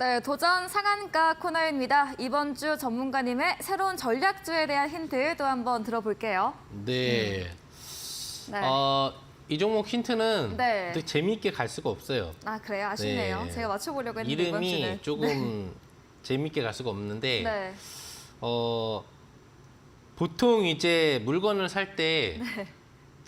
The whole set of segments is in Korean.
네, 도전 상한가 코너입니다. 이번 주 전문가님의 새로운 전략주에 대한 힌트 또 한번 들어볼게요. 네. 네. 어, 이 종목 힌트는 네. 되게 재미있게 갈 수가 없어요. 아 그래요? 아쉽네요. 네. 제가 맞춰보려고 했는데 이번 이름이 주는. 조금 재미있게 갈 수가 없는데 네. 어, 보통 이제 물건을 살 때 네.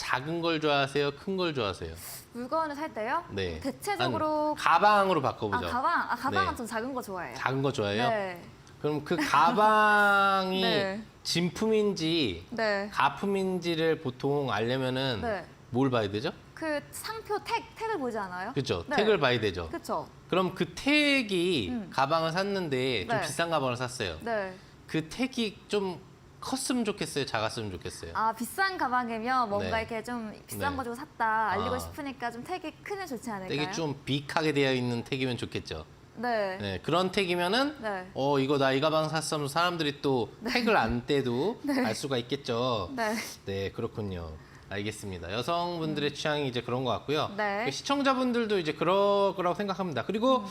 작은 걸 좋아하세요? 큰 걸 좋아하세요? 물건을 살 때요? 네. 대체적으로 한 가방으로 아 바꿔보죠. 가방, 아 가방은 네. 좀 작은 거 좋아해요. 작은 거 좋아해요? 네. 그럼 그 가방이 네. 진품인지 네. 가품인지를 보통 알려면은 네. 뭘 봐야 되죠? 그 상표 택 택을 보지 않아요? 그렇죠. 네. 택을 봐야 되죠. 그렇죠. 그럼 그 택이 음. 가방을 샀는데 좀 네. 비싼 가방을 샀어요. 네. 그 택이 좀 컸으면 좋겠어요. 작았으면 좋겠어요. 아 비싼 가방이면 뭔가 네. 이렇게 좀 비싼 네. 거 주고 샀다 알리고 아. 싶으니까 좀 택이 크면 좋지 않을까요? 되게 좀 빅하게 되어 있는 택이면 좋겠죠. 네. 네, 그런 택이면은 네. 어 이거 나 이 가방 샀으면 사람들이 또 택을 안 떼도 알 수가 있겠죠. 네. 네, 그렇군요. 알겠습니다. 여성분들의 취향이 이제 그런 것 같고요. 음. 네. 시청자분들도 이제 그럴 거라고 생각합니다. 그리고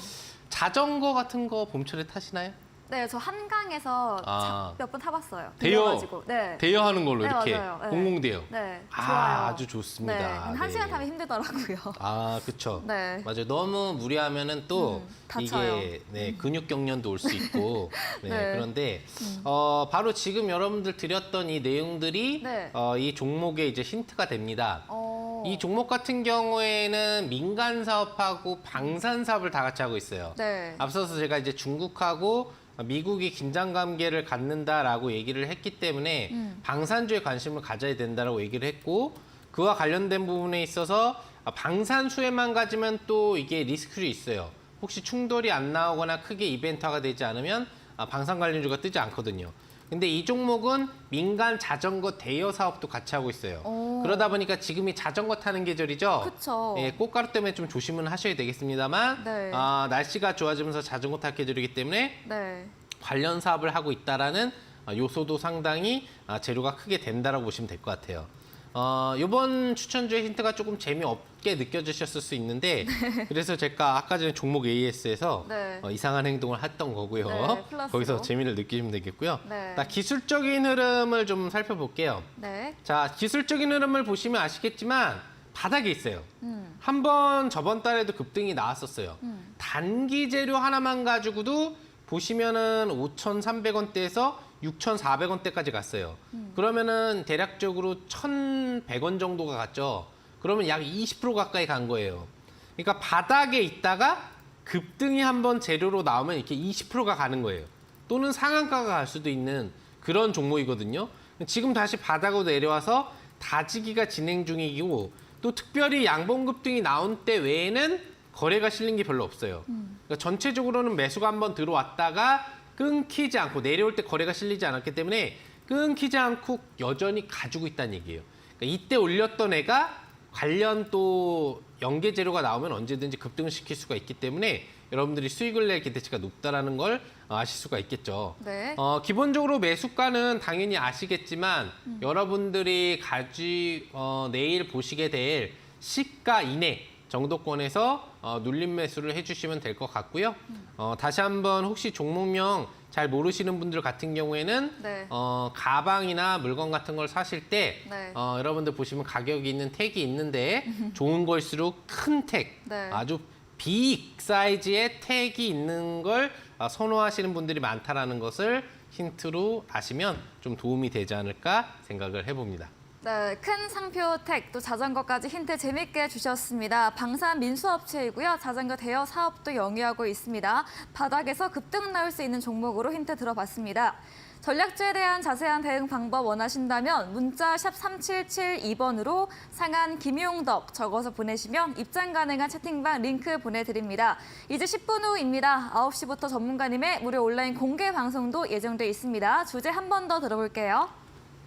자전거 같은 거 봄철에 타시나요? 네, 저 한강에서 아. 몇 번 타봤어요. 대여. 빌려가지고. 네. 대여하는 걸로 네, 이렇게 맞아요. 네. 공공대여. 네, 아, 좋아요. 아주 좋습니다. 네, 한 네. 시간 타면 힘들더라고요. 아, 그렇죠. 네. 맞아요. 너무 무리하면은 또 음, 다쳐요. 이게 네, 근육 경련도 올 수 있고 네, 네. 음. 그런데 어, 바로 지금 여러분들 드렸던 이 내용들이 네. 어, 이 종목의 이제 힌트가 됩니다. 어. 이 종목 같은 경우에는 민간 사업하고 방산 사업을 다 같이 하고 있어요. 네. 앞서서 제가 이제 중국하고 미국이 긴장 관계를 갖는다라고 얘기를 했기 때문에 음. 방산주에 관심을 가져야 된다라고 얘기를 했고 그와 관련된 부분에 있어서 방산수에만 가지면 또 이게 리스크가 있어요. 혹시 충돌이 안 나오거나 크게 이벤트화가 되지 않으면 아, 방산 관련주가 뜨지 않거든요. 근데 이 종목은 민간 자전거 대여 사업도 같이 하고 있어요. 오. 그러다 보니까 지금이 자전거 타는 계절이죠. 그쵸. 예, 꽃가루 때문에 좀 조심은 하셔야 되겠습니다만 네. 아, 날씨가 좋아지면서 자전거 탈 계절이기 때문에 네. 관련 사업을 하고 있다라는 아, 요소도 상당히 아, 재료가 크게 된다라고 보시면 될 것 같아요. 어, 이번 추천주의 힌트가 조금 재미없게 느껴지셨을 수 있는데 그래서 제가 아까 전에 종목 AS에서 네. 어, 이상한 행동을 했던 거고요. 네, 플러스로. 거기서 재미를 느끼시면 되겠고요. 네. 자, 기술적인 흐름을 좀 살펴볼게요. 네. 자, 기술적인 흐름을 보시면 아시겠지만 바닥에 있어요. 음. 한 번 저번 달에도 급등이 나왔었어요. 음. 단기 재료 하나만 가지고도 보시면은 5,300원대에서 6,400원대까지 갔어요. 음. 그러면은 대략적으로 1,100원 정도가 갔죠. 그러면 약 20% 가까이 간 거예요. 그러니까 바닥에 있다가 급등이 한번 재료로 나오면 이렇게 20%가 가는 거예요. 또는 상한가가 갈 수도 있는 그런 종목이거든요. 지금 다시 바닥으로 내려와서 다지기가 진행 중이고 또 특별히 양봉 급등이 나온 때 외에는 거래가 실린 게 별로 없어요. 그러니까 전체적으로는 매수가 한번 들어왔다가 끊기지 않고 내려올 때 거래가 실리지 않았기 때문에 끊기지 않고 여전히 가지고 있다는 얘기예요. 그러니까 이때 올렸던 애가 관련 또 연계 재료가 나오면 언제든지 급등을 시킬 수가 있기 때문에 여러분들이 수익을 낼 기대치가 높다라는 걸 아실 수가 있겠죠. 네. 어, 기본적으로 매수가는 당연히 아시겠지만 여러분들이 가지 어, 내일 보시게 될 시가 이내 정도권에서 어, 눌림 매수를 해주시면 될 것 같고요. 어, 다시 한번 혹시 종목명 잘 모르시는 분들 같은 경우에는 네. 어, 가방이나 물건 같은 걸 사실 때 네. 어, 여러분들 보시면 가격이 있는 택이 있는데 좋은 걸수록 큰 택, 네. 아주 빅 사이즈의 택이 있는 걸 어, 선호하시는 분들이 많다라는 것을 힌트로 아시면 좀 도움이 되지 않을까 생각을 해봅니다. 네, 큰 상표 택, 또 자전거까지 힌트 재밌게 주셨습니다. 방산 민수업체이고요. 자전거 대여 사업도 영위하고 있습니다. 바닥에서 급등 나올 수 있는 종목으로 힌트 들어봤습니다. 전략주에 대한 자세한 대응 방법 원하신다면 문자 샵 3772번으로 상한 김용덕 적어서 보내시면 입장 가능한 채팅방 링크 보내드립니다. 이제 10분 후입니다. 9시부터 전문가님의 무료 온라인 공개 방송도 예정돼 있습니다. 주제 한 번 더 들어볼게요.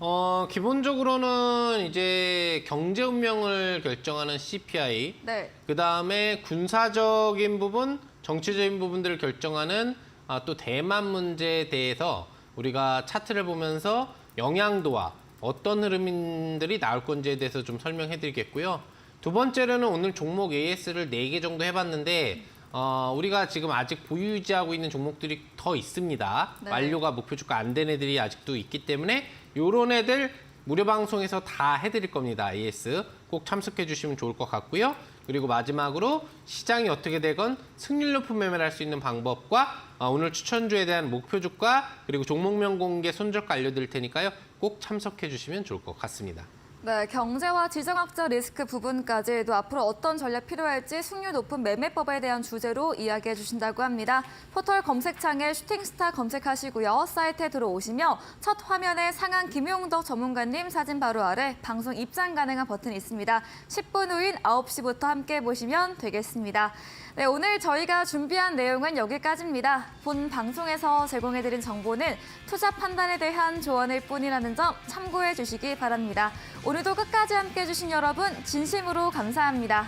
어, 기본적으로는 이제 경제 운명을 결정하는 CPI, 네. 그 다음에 군사적인 부분, 정치적인 부분들을 결정하는 아, 또 대만 문제에 대해서 우리가 차트를 보면서 영향도와 어떤 흐름들이 나올 건지에 대해서 좀 설명해 드리겠고요. 두 번째로는 오늘 종목 AS를 네 개 정도 해봤는데 어, 우리가 지금 아직 보유 유지하고 있는 종목들이 더 있습니다. 네. 완료가 목표 주가 안 된 애들이 아직도 있기 때문에 요런 애들 무료 방송에서 다 해드릴 겁니다. AS 꼭 참석해 주시면 좋을 것 같고요. 그리고 마지막으로 시장이 어떻게 되건 승률 높은 매매를 할 수 있는 방법과 어, 오늘 추천주에 대한 목표 주가 그리고 종목명 공개 손절가 알려드릴 테니까요. 꼭 참석해 주시면 좋을 것 같습니다. 네, 경제와 지정학적 리스크 부분까지도 앞으로 어떤 전략 필요할지 승률 높은 매매법에 대한 주제로 이야기해 주신다고 합니다. 포털 검색창에 슈팅스타 검색하시고요. 사이트에 들어오시며 첫 화면에 상한 김용덕 전문가님 사진 바로 아래 방송 입장 가능한 버튼이 있습니다. 10분 후인 9시부터 함께 보시면 되겠습니다. 네, 오늘 저희가 준비한 내용은 여기까지입니다. 본 방송에서 제공해드린 정보는 투자 판단에 대한 조언일 뿐이라는 점 참고해 주시기 바랍니다. 오늘도 끝까지 함께 해 주신 여러분 진심으로 감사합니다.